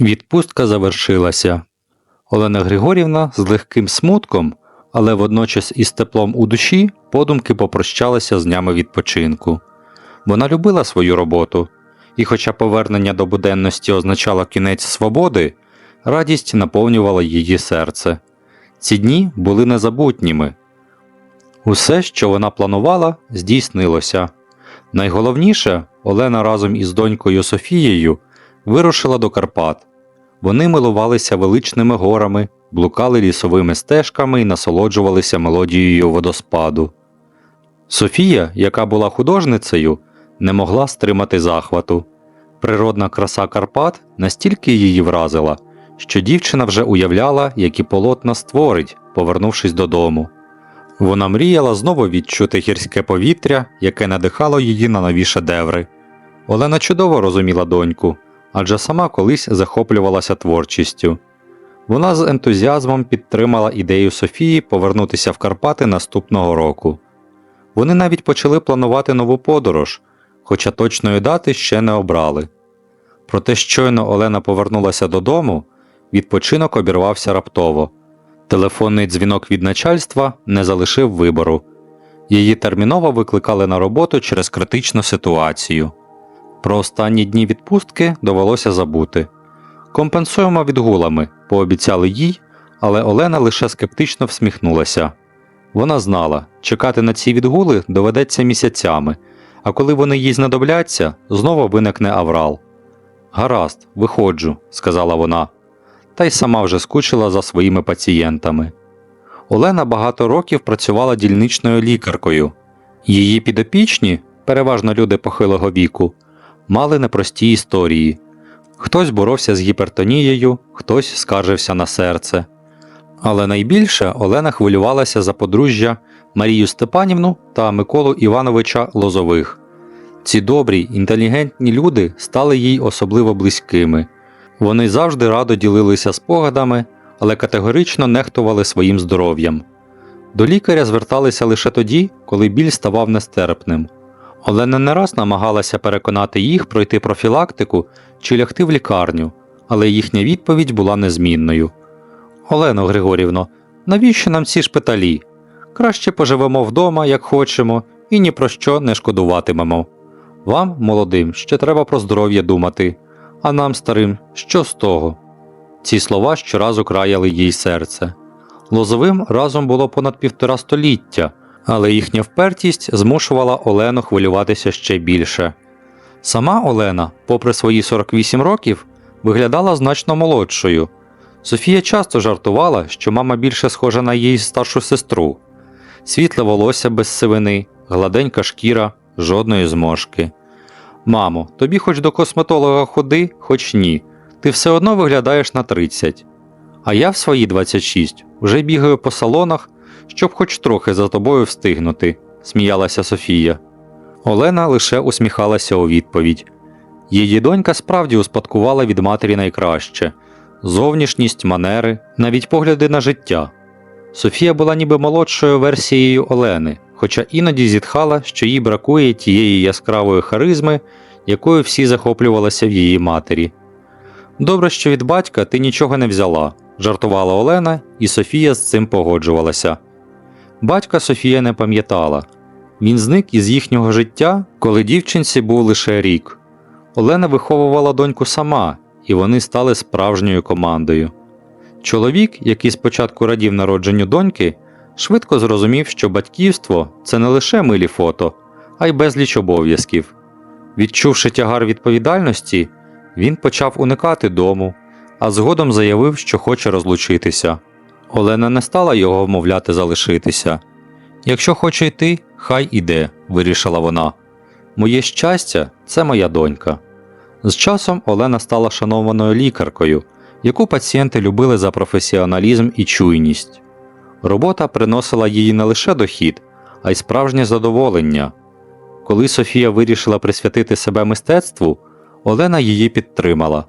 Відпустка завершилася. Олена Григорівна з легким смутком, але водночас із теплом у душі подумки попрощалася з днями відпочинку. Вона любила свою роботу, і, хоча повернення до буденності означало кінець свободи, радість наповнювала її серце. Ці дні були незабутніми. Усе, що вона планувала, здійснилося. Найголовніше, Олена разом із донькою Софією вирушила до Карпат. Вони милувалися величними горами, блукали лісовими стежками і насолоджувалися мелодією водоспаду. Софія, яка була художницею, не могла стримати захвату. Природна краса Карпат настільки її вразила, що дівчина вже уявляла, які полотна створить, повернувшись додому. Вона мріяла знову відчути гірське повітря, яке надихало її на нові шедеври. Олена чудово розуміла доньку, адже сама колись захоплювалася творчістю. Вона з ентузіазмом підтримала ідею Софії повернутися в Карпати наступного року. Вони навіть почали планувати нову подорож, хоча точної дати ще не обрали. Проте щойно Олена повернулася додому, відпочинок обірвався раптово. Телефонний дзвінок від начальства не залишив вибору. Її терміново викликали на роботу через критичну ситуацію. Про останні дні відпустки довелося забути. Компенсуємо відгулами, пообіцяли їй, але Олена лише скептично всміхнулася. Вона знала, чекати на ці відгули доведеться місяцями, а коли вони їй знадобляться, знову виникне аврал. Гаразд, виходжу, сказала вона, та й сама вже скучила за своїми пацієнтами. Олена багато років працювала дільничною лікаркою. Її підопічні, переважно люди похилого віку, мали непрості історії. Хтось боровся з гіпертонією, хтось скаржився на серце. Але найбільше Олена хвилювалася за подружжя Марію Степанівну та Миколу Івановича Лозових. Ці добрі, інтелігентні люди стали їй особливо близькими. Вони завжди радо ділилися спогадами, але категорично нехтували своїм здоров'ям. До лікаря зверталися лише тоді, коли біль ставав нестерпним. Олена не раз намагалася переконати їх пройти профілактику чи лягти в лікарню, але їхня відповідь була незмінною. Олено Григорівно, навіщо нам ці шпиталі? Краще поживемо вдома, як хочемо, і ні про що не шкодуватимемо. Вам, молодим, ще треба про здоров'я думати, а нам, старим, що з того? Ці слова щоразу краяли їй серце. Лозовим разом було понад півтора століття, але їхня впертість змушувала Олену хвилюватися ще більше. Сама Олена, попри свої 48 років, виглядала значно молодшою. Софія часто жартувала, що мама більше схожа на її старшу сестру. Світле волосся без сивини, гладенька шкіра, жодної зморшки. Мамо, тобі хоч до косметолога ходи, хоч ні. Ти все одно виглядаєш на 30. А я в свої 26 вже бігаю по салонах, щоб хоч трохи за тобою встигнути, сміялася Софія. Олена лише усміхалася у відповідь. Її донька справді успадкувала від матері найкраще зовнішність, манери, навіть погляди на життя. Софія була ніби молодшою версією Олени, хоча іноді зітхала, що їй бракує тієї яскравої харизми, якою всі захоплювалися в її матері. Добре, що від батька ти нічого не взяла, жартувала Олена, і Софія з цим погоджувалася. Батька Софія не пам'ятала. Він зник із їхнього життя, коли дівчинці був лише рік. Олена виховувала доньку сама, і вони стали справжньою командою. Чоловік, який спочатку радів народженню доньки, швидко зрозумів, що батьківство це не лише милі фото, а й безліч обов'язків. Відчувши тягар відповідальності, він почав уникати дому, а згодом заявив, що хоче розлучитися. Олена не стала його вмовляти залишитися. Якщо хоче йти, хай іде, вирішила вона. Моє щастя це моя донька. З часом Олена стала шанованою лікаркою, яку пацієнти любили за професіоналізм і чуйність. Робота приносила їй не лише дохід, а й справжнє задоволення. Коли Софія вирішила присвятити себе мистецтву, Олена її підтримала.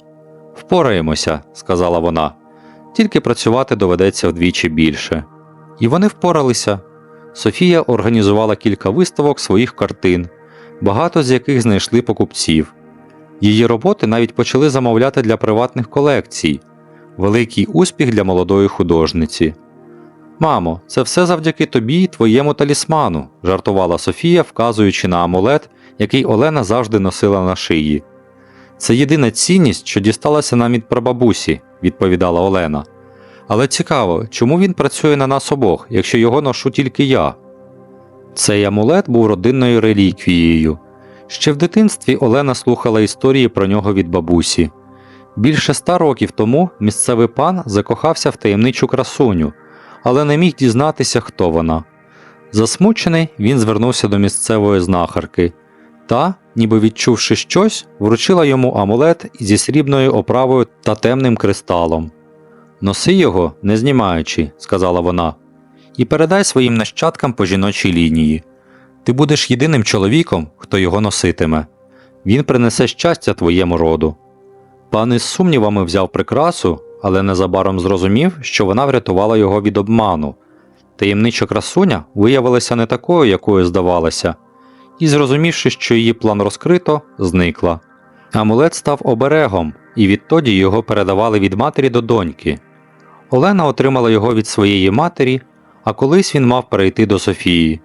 Впораємося, сказала вона, тільки працювати доведеться вдвічі більше. І вони впоралися. Софія організувала кілька виставок своїх картин, багато з яких знайшли покупців. Її роботи навіть почали замовляти для приватних колекцій. Великий успіх для молодої художниці. Мамо, це все завдяки тобі і твоєму талісману, жартувала Софія, вказуючи на амулет, який Олена завжди носила на шиї. Це єдина цінність, що дісталася нам від прабабусі, відповідала Олена. Але цікаво, чому він працює на нас обох, якщо його ношу тільки я? Цей амулет був родинною реліквією. Ще в дитинстві Олена слухала історії про нього від бабусі. Більше ста років тому місцевий пан закохався в таємничу красуню, але не міг дізнатися, хто вона. Засмучений, він звернувся до місцевої знахарки. Та, ніби відчувши щось, вручила йому амулет зі срібною оправою та темним кристалом. Носи його, не знімаючи, сказала вона, і передай своїм нащадкам по жіночій лінії. Ти будеш єдиним чоловіком, хто його носитиме. Він принесе щастя твоєму роду. Пан із сумнівами взяв прикрасу, але незабаром зрозумів, що вона врятувала його від обману. Таємнича красуня виявилася не такою, якою здавалася, і, зрозумівши, що її план розкрито, зникла. Амулет став оберегом, і відтоді його передавали від матері до доньки. Олена отримала його від своєї матері, а колись він мав перейти до Софії.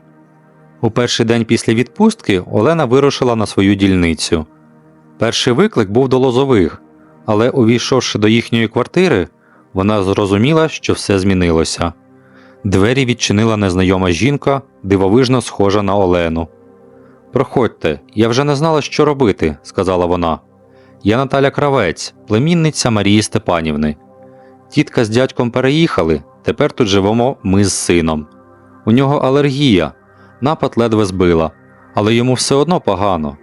У перший день після відпустки Олена вирушила на свою дільницю. Перший виклик був до лозових, але, увійшовши до їхньої квартири, вона зрозуміла, що все змінилося. Двері відчинила незнайома жінка, дивовижно схожа на Олену. Проходьте, я вже не знала, що робити, сказала вона. Я Наталя Кравець, племінниця Марії Степанівни. Тітка з дядьком переїхали, тепер тут живемо ми з сином. У нього алергія, напад ледве збила, але йому все одно погано.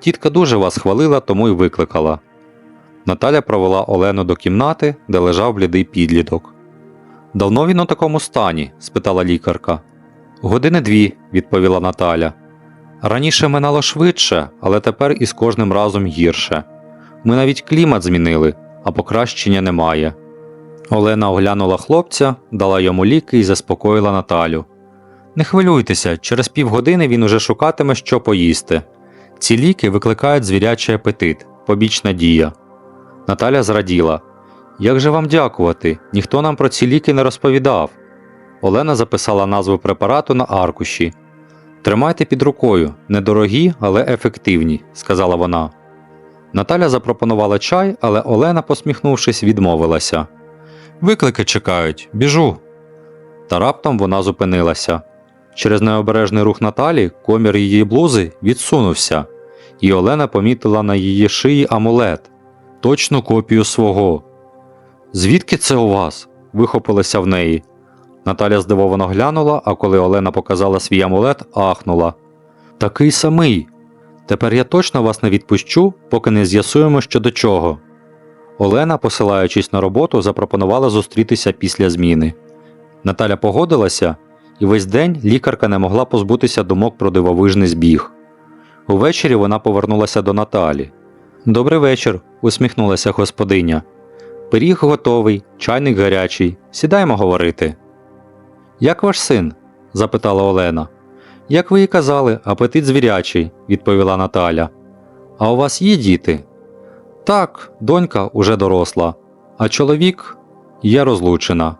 Тітка дуже вас хвалила, тому й викликала. Наталя провела Олену до кімнати, де лежав блідий підліток. Давно він у такому стані? спитала лікарка. Години дві, відповіла Наталя. Раніше минало швидше, але тепер із кожним разом гірше. Ми навіть клімат змінили, а покращення немає. Олена оглянула хлопця, дала йому ліки і заспокоїла Наталю. Не хвилюйтеся, через півгодини він уже шукатиме, що поїсти. Ці ліки викликають звірячий апетит, побічна дія. Наталя зраділа. Як же вам дякувати? Ніхто нам про ці ліки не розповідав. Олена записала назву препарату на аркуші. Тримайте під рукою, недорогі, але ефективні, сказала вона. Наталя запропонувала чай, але Олена, посміхнувшись, відмовилася. Виклики чекають, біжу. Та раптом вона зупинилася. Через необережний рух Наталі комір її блузи відсунувся, і Олена помітила на її шиї амулет, точну копію свого. Звідки це у вас? вихопилося в неї. Наталя здивовано глянула, а коли Олена показала свій амулет, ахнула. Такий самий. Тепер я точно вас не відпущу, поки не з'ясуємо, що до чого. Олена, посилаючись на роботу, запропонувала зустрітися після зміни. Наталя погодилася, і весь день лікарка не могла позбутися думок про дивовижний збіг. Увечері вона повернулася до Наталі. Добрий вечір, усміхнулася господиня. Пиріг готовий, чайник гарячий. Сідаємо говорити. Як ваш син? запитала Олена. Як ви і казали, апетит звірячий, відповіла Наталя. А у вас є діти? Так, донька уже доросла, а чоловік є розлучена.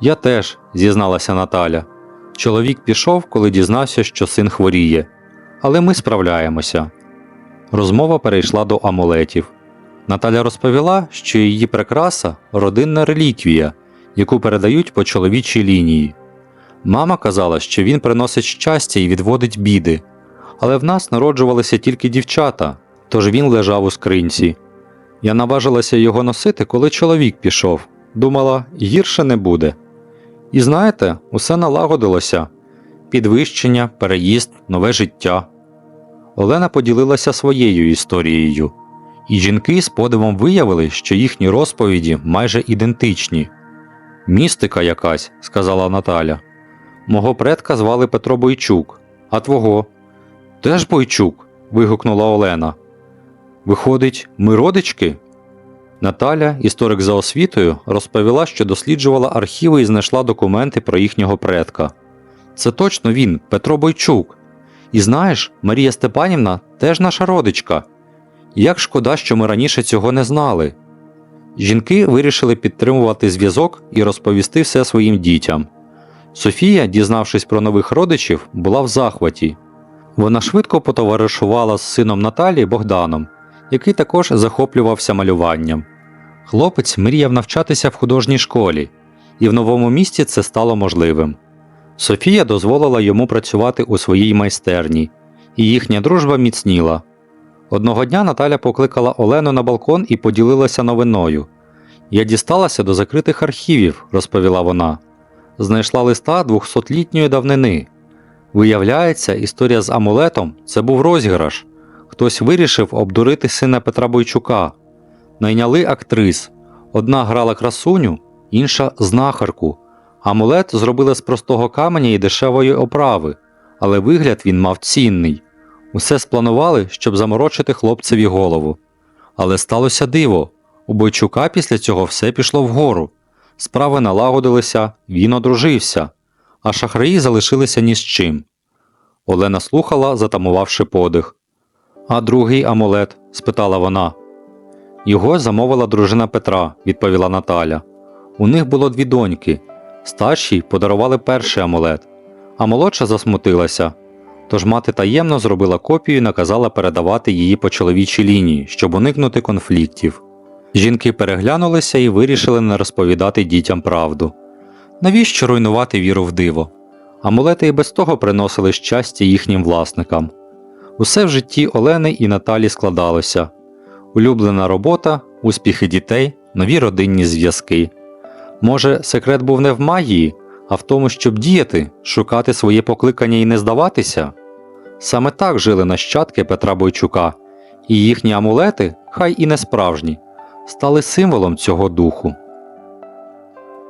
Я теж, зізналася Наталя. Чоловік пішов, коли дізнався, що син хворіє, але ми справляємося. Розмова перейшла до амулетів. Наталя розповіла, що її прикраса родинна реліквія, яку передають по чоловічій лінії. Мама казала, що він приносить щастя і відводить біди, але в нас народжувалися тільки дівчата, тож він лежав у скринці. Я наважилася його носити, коли чоловік пішов. Думала, гірше не буде. І знаєте, усе налагодилося підвищення, переїзд, нове життя. Олена поділилася своєю історією, і жінки з подивом виявили, що їхні розповіді майже ідентичні. Містика якась, сказала Наталя. Мого предка звали Петро Бойчук, а твого? Теж Бойчук. вигукнула Олена. Виходить, ми родички? Наталя, історик за освітою, розповіла, що досліджувала архіви і знайшла документи про їхнього предка. Це точно він, Петро Бойчук. І знаєш, Марія Степанівна теж наша родичка. Як шкода, що ми раніше цього не знали. Жінки вирішили підтримувати зв'язок і розповісти все своїм дітям. Софія, дізнавшись про нових родичів, була в захваті. Вона швидко потоваришувала з сином Наталі Богданом, який також захоплювався малюванням. Хлопець мріяв навчатися в художній школі, і в новому місті це стало можливим. Софія дозволила йому працювати у своїй майстерні, і їхня дружба міцніла. Одного дня Наталя покликала Олену на балкон і поділилася новиною. Я дісталася до закритих архівів, розповіла вона. Знайшла листа 200-літньої давнини. Виявляється, історія з амулетом це був розіграш. Хтось вирішив обдурити сина Петра Бойчука. Найняли актрис. Одна грала красуню, інша знахарку. Амулет зробили з простого каменя і дешевої оправи, але вигляд він мав цінний. Усе спланували, щоб заморочити хлопцеві голову. Але сталося диво. У Бойчука після цього все пішло вгору. Справи налагодилися, він одружився, а шахраї залишилися ні з чим. Олена слухала, затамувавши подих. А другий амулет? спитала вона. Його замовила дружина Петра, відповіла Наталя. У них було дві доньки. Старшій подарували перший амулет, а молодша засмутилася. Тож мати таємно зробила копію і наказала передавати її по чоловічій лінії, щоб уникнути конфліктів. Жінки переглянулися і вирішили не розповідати дітям правду. Навіщо руйнувати віру в диво? Амулети і без того приносили щастя їхнім власникам. Усе в житті Олени і Наталі складалося улюблена робота, успіхи дітей, нові родинні зв'язки. Може, секрет був не в магії, а в тому, щоб діяти, шукати своє покликання і не здаватися? Саме так жили нащадки Петра Бойчука, і їхні амулети, хай і не справжні, стали символом цього духу.